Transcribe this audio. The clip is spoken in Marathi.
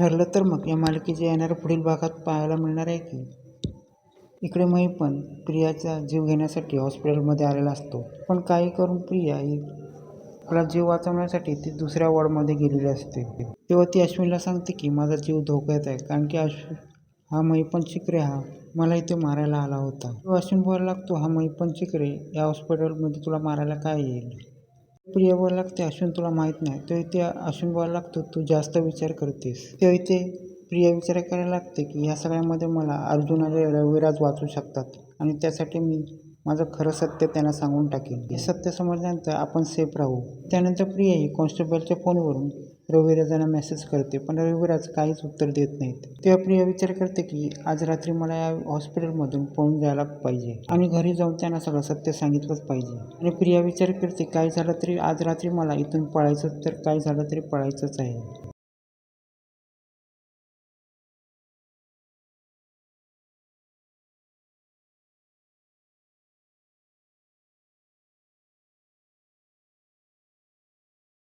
ठरलं तर मग या मालिकेच्या येणाऱ्या पुढील भागात पाहायला मिळणार आहे की. इकडे मही पण प्रियाचा जीव घेण्यासाठी हॉस्पिटलमध्ये आलेला असतो. पण काही करून प्रिया ही आपला जीव वाचवण्यासाठी ती दुसऱ्या वॉर्डमध्ये गेलेली असते. तेव्हा ती अश्विनला सांगते की माझा जीव धोक्यात आहे कारण की अश्विन हा महिपन चिकरे हा मला इथे मारायला आला होता. तो अश्विन बोलायला लागतो हा महिपन चिकरे या हॉस्पिटलमध्ये तुला मारायला काय येईल? प्रिय बोलायला लागते अश्विन तुला माहीत नाही. तो इथे अश्विन बोलायला लागतो तू जास्त विचार करतेस. तेव्हा इथे प्रिय विचार करायला लागते की ह्या सगळ्यामध्ये मला अर्जुन आणि रविराज वाचू शकतात. आणि त्यासाठी मी माझं खरं सत्य त्यांना सांगून टाकेन. हे सत्य समजल्यानंतर आपण सेफ राहू. त्यानंतर प्रिया ही कॉन्स्टेबलच्या फोनवरून रविराजांना मेसेज करते पण रविराज काहीच उत्तर देत नाहीत. तेव्हा प्रिया विचार करते की आज रात्री मला या हॉस्पिटलमधून पळून जायला पाहिजे आणि घरी जाऊन त्यांना सगळं सत्य सांगितलंच पाहिजे. आणि प्रिया विचार करते काय झालं तरी आज रात्री मला इथून पळायचं तर काय झालं तरी पळायचंच आहे.